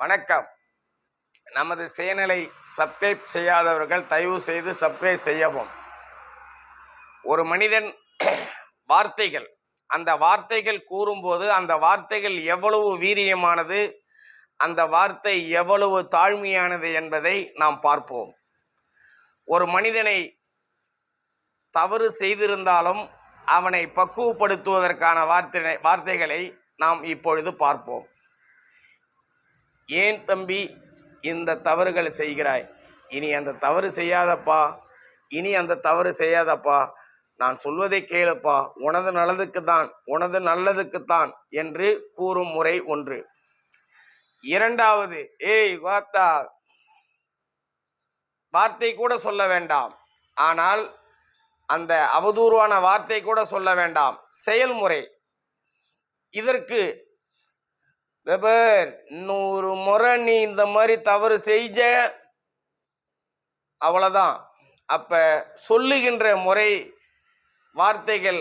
வணக்கம். நமது சேனலை சப்ஸ்கிரைப் செய்யாதவர்கள் தயவு செய்து சப்ஸ்கிரைப் செய்யவும். ஒரு மனிதன் வார்த்தைகள் அந்த வார்த்தைகள் கூறும்போது அந்த வார்த்தைகள் எவ்வளவு வீரியமானது அந்த வார்த்தை எவ்வளவு தாழ்மையானது என்பதை நாம் பார்ப்போம். ஒரு மனிதனை தவறு செய்திருந்தாலும் அவனை பக்குவப்படுத்துவதற்கான வார்த்தை வார்த்தைகளை நாம் இப்பொழுது பார்ப்போம். ஏன் தம்பி இந்த தவறுகள் செய்கிறாய்? இனி அந்த தவறு செய்யாதப்பா. இனி அந்த தவறு செய்யாதப்பா. நான் சொல்வதை கேளுப்பா. உனது நல்லதுக்கு தான் உனது நல்லதுக்குத்தான் என்று கூறும் முறை ஒன்று. இரண்டாவது ஏய் வாத்தா. வார்த்தை கூட சொல்ல வேண்டாம். ஆனால் அந்த அவதூறுவான வார்த்தை கூட சொல்ல வேண்டாம். செயல்முறை. இதற்கு வெபர் இன்னொரு முறை நீ இந்த மாதிரி தவறு செஞ்ச அவ்வளோதான் அப்போ சொல்லுகின்ற முறை வார்த்தைகள்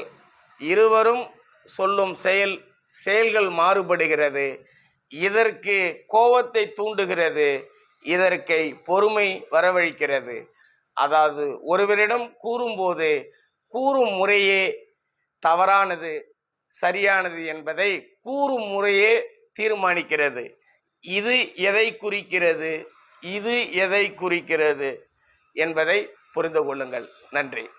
இருவரும் சொல்லும் செயல் செயல்கள் மாறுபடுகிறது. இதற்கு கோபத்தை தூண்டுகிறது. இதற்கை பொறுமை வரவழைக்கிறது. அதாவது ஒருவரிடம் கூறும்போது கூறும் முறையே தவறானது சரியானது என்பதை கூறும் முறையே தீர்மானிக்கிறது. இது எதை குறிக்கிறது? இது எதை குறிக்கிறது? என்பதை புரிந்து கொள்ளுங்கள். நன்றி.